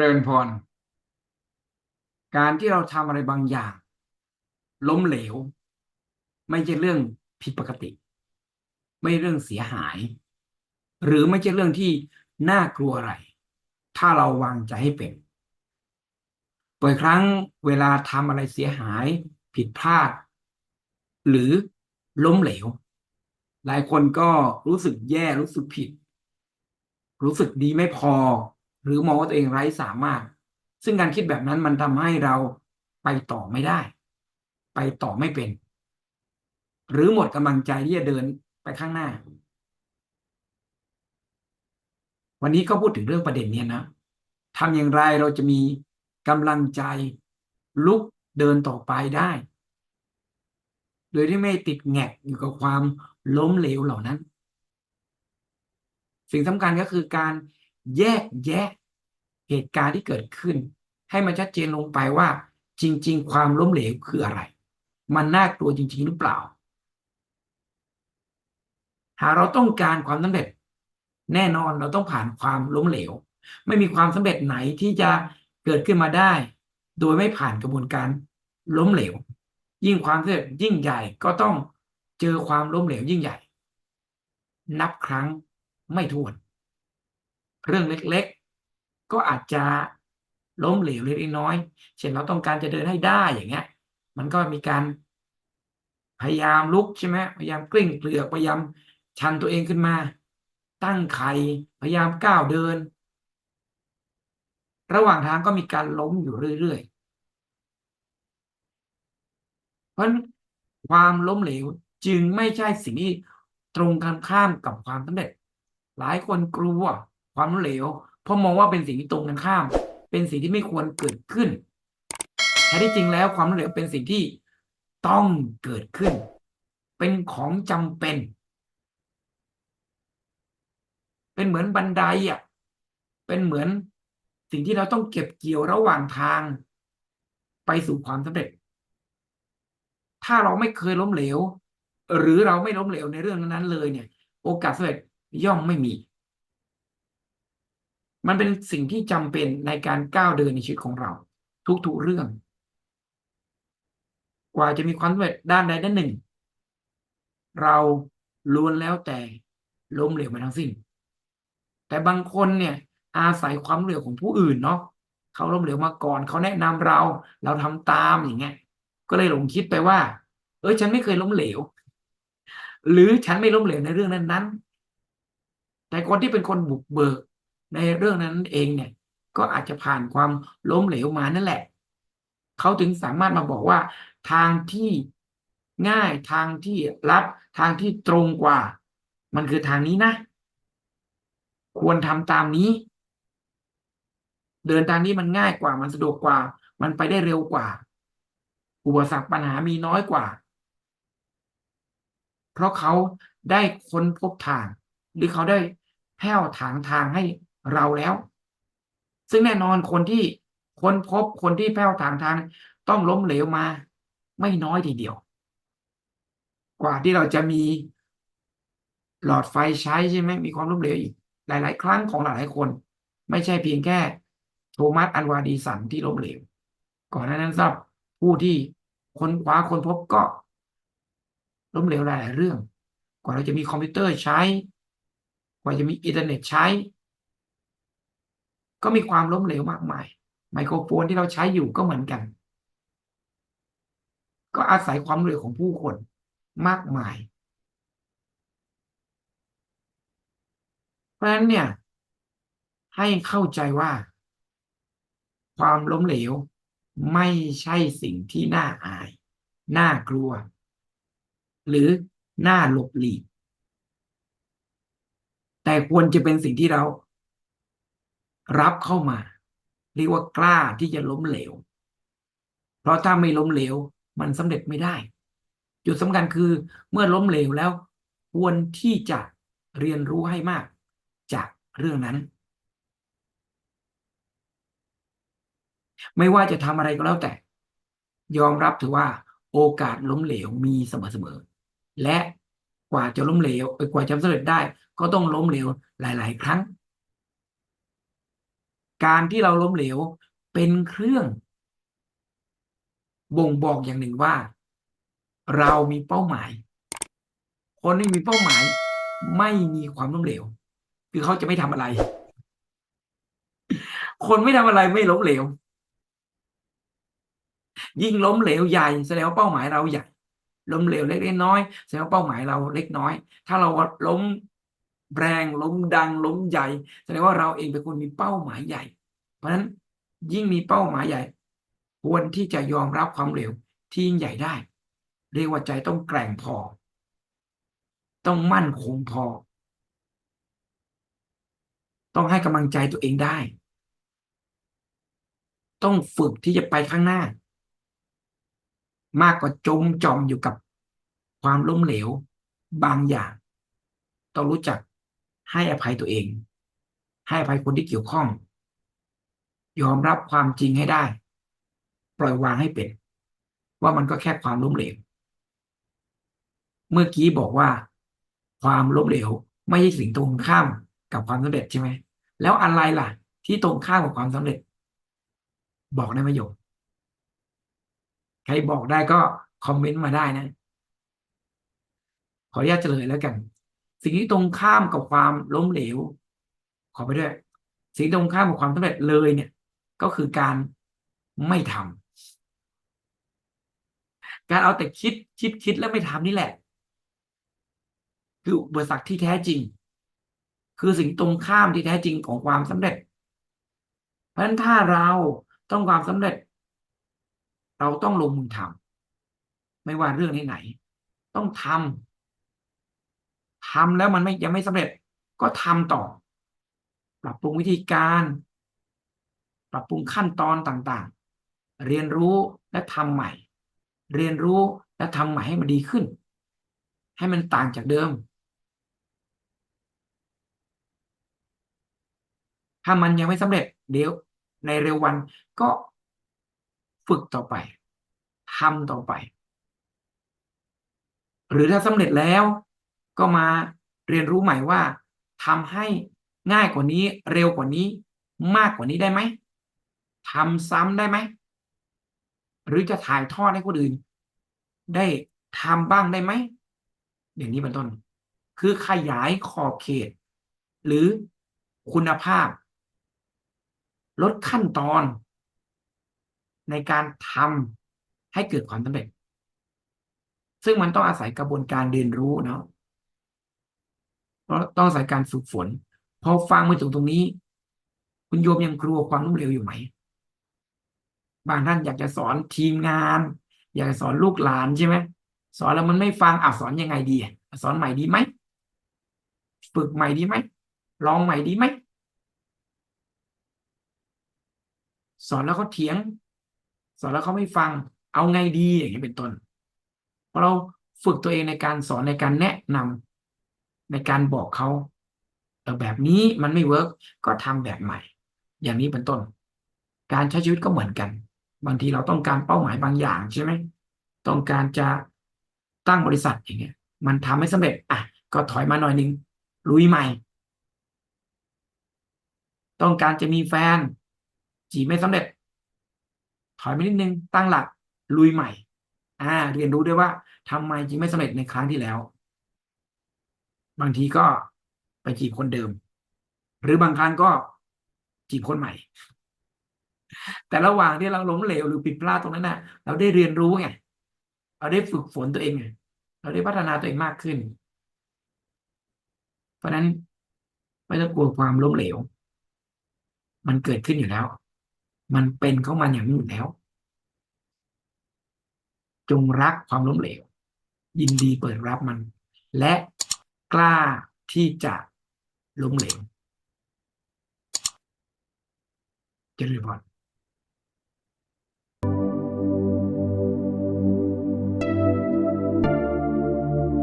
ริญพร การที่เราทำอะไรบางอย่าง ล้มเหลว ไม่ใช่เรื่องผิดปกติ ไม่ใช่เรื่องเสียหาย หรือไม่ใช่เรื่องที่น่ากลัวอะไร ถ้าเราวางใจให้เป็นบ่อยครั้งเวลาทำอะไรเสียหาย ผิดพลาด หรือล้มเหลว หลายคนก็รู้สึกแย่รู้สึกผิด รู้สึกดีไม่พอ หรือมองว่าตัวเองไร้สามารถ ซึ่งการคิดแบบนั้นมันทำให้เราไปต่อไม่ได้ ไปต่อไม่เป็น หรือหมดกำลังใจที่จะเดินไปข้างหน้า วันนี้ก็พูดถึงเรื่องประเด็นเนี้ยนะทำอย่างไรเราจะมีกำลังใจลุกเดินต่อไปได้ โดยที่ไม่ติดแงกอยู่กับความล้มเหลวเหล่านั้น สิ่งสำคัญก็คือการแยกแยะ เหตุการณ์ที่เกิดขึ้น ให้มันชัดเจนลงไปว่า จริง ๆ ความล้มเหลวคืออะไร มันน่ากลัวจริง ๆ หรือเปล่า หากเราต้องการความสำเร็จ แน่นอนเราต้องผ่านความล้มเหลว ไม่มีความสำเร็จไหนที่จะเกิดขึ้นมาได้ โดยไม่ผ่านกระบวนการล้มเหลว ยิ่งความสำเร็จยิ่งใหญ่ก็ต้องเจอความล้มเหลวยิ่งใหญ่ นับครั้งไม่ถ้วน เรื่องเล็ก ก็อาจจะล้มเหลวเล็กน้อย เช่นเราต้องการจะเดินให้ได้อย่างเงี้ย มันก็มีการพยายามลุกใช่ไหมพยายามกลิ้งเกลือกพยายามชันตัวเองขึ้นมา ตั้งไข่พยายามก้าวเดิน ระหว่างทางก็มีการล้มอยู่เรื่อยๆ เพราะความล้มเหลวจึงไม่ใช่สิ่งที่ตรงกันข้ามกับความสำเร็จ หลายคนกลัวความล้มเหลว ราะมองว่าเป็นสิ่งที่ตรงกันข้าม เป็นสิ่งที่ไม่ควรเกิดขึ้นแท้ที่จริงแล้วความล้มเหลวเป็นสิ่งที่ต้องเกิดขึ้น เป็นของจำเป็น เป็นเหมือนบันไดอะเป็นเหมือนสิ่งที่เราต้องเก็บเกี่ยวระหว่างทาง ไปสู่ความสำเร็จ ถ้าเราไม่เคยล้มเหลว หรือเราไม่ล้มเหลวในเรื่องนั้นเลยเนี่ย โอกาสสำเร็จย่อมไม่มี มันเป็นสิ่งที่จำเป็นในการก้าวเดินในชีวิตของเรา ทุกๆเรื่อง กว่าจะมีความสำเร็จด้านใดด้านหนึ่ง เราล้วนแล้วแต่ล้มเหลวมาทั้งสิ้น แต่บางคนเนี่ย อาศัยความเหลวของผู้อื่นเนาะเขาล้มเหลวมาก่อน เขาแนะนำเรา เราทำตามอย่างเงี้ย ก็เลยหลงคิดไปว่า เอ้ยฉันไม่เคยล้มเหลว หรือฉันไม่ล้มเหลวในเรื่องนั้นนั้นแต่คนที่เป็นคนบุกเบิก ในเรื่องนั้นเองเนี่ย ก็อาจจะผ่านความล้มเหลวมานั่นแหละ เขาถึงสามารถมาบอกว่า ทางที่ง่ายทางที่ลัดทางที่ตรงกว่า มันคือทางนี้นะ ควรทำตามนี้ เดินทางนี้มันง่ายกว่า มันสะดวกกว่า มันไปได้เร็วกว่า อุปสรรคปัญหามีน้อยกว่า เพราะเขาได้ค้นพบทาง หรือเขาได้แผ้วถางทางให้ เราแล้ว ซึ่งแน่นอนคนที่ค้นพบคนที่แผ้วถางทาง ต้องล้มเหลวมา ไม่น้อยทีเดียว กว่าที่เราจะมีหลอดไฟใช้ใช่ไหมมีความล้มเหลวอีก หลาย ๆ ครั้งของหลายๆคน ไม่ใช่เพียงแค่ โทมัสอันวาดีสันที่ล้มเหลว ก่อนหน้านั้นทราบผู้ที่ค้นคว้าค้นพบก็ ล้มเหลวหลาย ๆ เรื่อง กว่าเราจะมีคอมพิวเตอร์ใช้ กว่าจะมีอินเทอร์เน็ตใช้ ก็มีความล้มเหลวมากมาย ไมโครโฟนที่เราใช้อยู่ก็เหมือนกัน ก็อาศัยความเหลวของผู้คนมากมาย เพราะฉะนั้นเนี่ย ให้เข้าใจว่า ความล้มเหลวไม่ใช่สิ่งที่น่าอาย น่ากลัว หรือน่าหลบหลีก แต่ควรจะเป็นสิ่งที่เรา รับเข้ามา เรียกว่ากล้าที่จะล้มเหลว เพราะถ้าไม่ล้มเหลว มันสำเร็จไม่ได้ จุดสำคัญคือเมื่อล้มเหลวแล้ว ควรที่จะเรียนรู้ให้มาก จากเรื่องนั้น ไม่ว่าจะทำอะไรก็แล้วแต่ ยอมรับถือว่า โอกาสล้มเหลวมีเสมอๆและกว่าจะล้มเหลวกว่าจะสำเร็จได้ ก็ต้องล้มเหลวหลาย ๆ ครั้ง การที่เราล้มเหลวเป็นเครื่อง บ่งบอกอย่างหนึ่งว่า เรามีเป้าหมาย คนที่มีเป้าหมาย ไม่มีความล้มเหลว คือเขาจะไม่ทำอะไร คนไม่ทำอะไรไม่ล้มเหลว ยิ่งล้มเหลวใหญ่แสดงว่าเป้าหมายเราใหญ่ล้มเหลวเล็กน้อยแสดงว่าเป้าหมายเราเล็กน้อย ถ้าเราล้ม แรงล้มดังล้มใหญ่แสดงว่าเราเองเป็นคนมีเป้าหมายใหญ่ เพราะฉะนั้นยิ่งมีเป้าหมายใหญ่ ควรที่จะยอมรับความเหลวที่ยิ่งใหญ่ได้ เรียกว่าใจต้องแกร่งพอ ต้องมั่นคงพอ ต้องให้กำลังใจตัวเองได้ ต้องฝึกที่จะไปข้างหน้า มากกว่าจมจอมอยู่กับความล้มเหลวบางอย่าง ต้องรู้จัก ให้อภัยตัวเอง ให้อภัยคนที่เกี่ยวข้อง ยอมรับความจริงให้ได้ ปล่อยวางให้เป็น ว่ามันก็แค่ความล้มเหลว เมื่อกี้บอกว่า ความล้มเหลว ไม่ใช่สิ่งตรงข้ามกับความสำเร็จใช่ไหม แล้วอะไรล่ะ ที่ตรงข้ามกับความสำเร็จ บอกได้ไหมโยมใครบอกได้ก็คอมเมนต์มาได้นะ ขออนุญาตเฉลยแล้วกัน สิ่งที่ตรงข้ามกับความล้มเหลว ขอไปด้วย สิ่งตรงข้ามกับความสำเร็จเลยเนี่ย ก็คือการไม่ทำการเอาแต่คิดคิดคิดแล้วไม่ทำนี่แหละ คืออุปสรรคที่แท้จริง คือสิ่งตรงข้ามที่แท้จริงของความสำเร็จ เพราะฉะนั้นถ้าเราต้องความสำเร็จ เราต้องลงมือทำไม่ว่าเรื่องไหน ต้องทำ ทำแล้วมันไม่ยังไม่สำเร็จ ก็ทำต่อ ปรับปรุงวิธีการ ปรับปรุงขั้นตอนต่างๆ เรียนรู้และทำใหม่ เรียนรู้และทำใหม่ให้มันดีขึ้น ให้มันต่างจากเดิม ถ้ามันยังไม่สำเร็จเดี๋ยวในเร็ววันก็ฝึกต่อไปทำต่อไป หรือถ้าสำเร็จแล้ว ก็มาเรียนรู้ใหม่ว่าทำให้ง่ายกว่านี้เร็วกว่านี้ มากกว่านี้ได้ไหมทำซ้ำได้ไหมหรือจะถ่ายทอดให้คนอื่น ได้ทำบ้างได้ไหมอย่างนี้เป็นต้น คือขยายขอบเขต หรือคุณภาพ ลดขั้นตอน ในการทำให้เกิดความสำเร็จ ซึ่งมันต้องอาศัยกระบวนการเรียนรู้เนาะ ต้องอาศัยการฝึกฝน พอฟังมาถึงตรงนี้ คุณโยมยังกลัวความล้มเหลวอยู่ไหม บางท่านอยากจะสอนทีมงาน อยากจะสอนลูกหลานใช่ไหมสอนแล้วมันไม่ฟังอะสอนยังไงดี สอนใหม่ดีไหมฝึกใหม่ดีไหมลองใหม่ดีไหมสอนแล้วเขาเถียง สอนแล้วเขาไม่ฟัง เอาไงดีอย่างนี้เป็นต้นพอเราฝึกตัวเองในการสอนในการแนะนำ ในการบอกเขาเออแบบนี้มันไม่เวิร์กก็ทำแบบใหม่ อย่างนี้เป็นต้น การใช้ชีวิตก็เหมือนกัน บางทีเราต้องการเป้าหมายบางอย่างใช่ไหมต้องการจะตั้งบริษัทอย่างเงี้ย มันทำให้สำเร็จอะก็ถอยมาหน่อยนึงลุยใหม่ ต้องการจะมีแฟน จีไม่สำเร็จ ถอยมานิดนึงตั้งหลักลุยใหม่ อ่า เรียนรู้ด้วยว่าทำไมจีไม่สำเร็จในครั้งที่แล้ว บางทีก็ไปจีบคนเดิม หรือบางครั้งก็จีบคนใหม่ แต่ระหว่างที่เราล้มเหลวหรือผิดพลาดตรงนั้นนะ่ะ เราได้เรียนรู้ไงเราได้ฝึกฝนตัวเองไงเราได้พัฒนาตัวเองมากขึ้น เพราะนั้นไม่ต้องกลัวความล้มเหลว มันเกิดขึ้นอยู่แล้ว มันเป็นเข้ามาอย่างนี้อยู่แล้ว จงรักความล้มเหลว ยินดีเปิดรับมัน และ กล้าที่จะล้มเหลวเจริญพร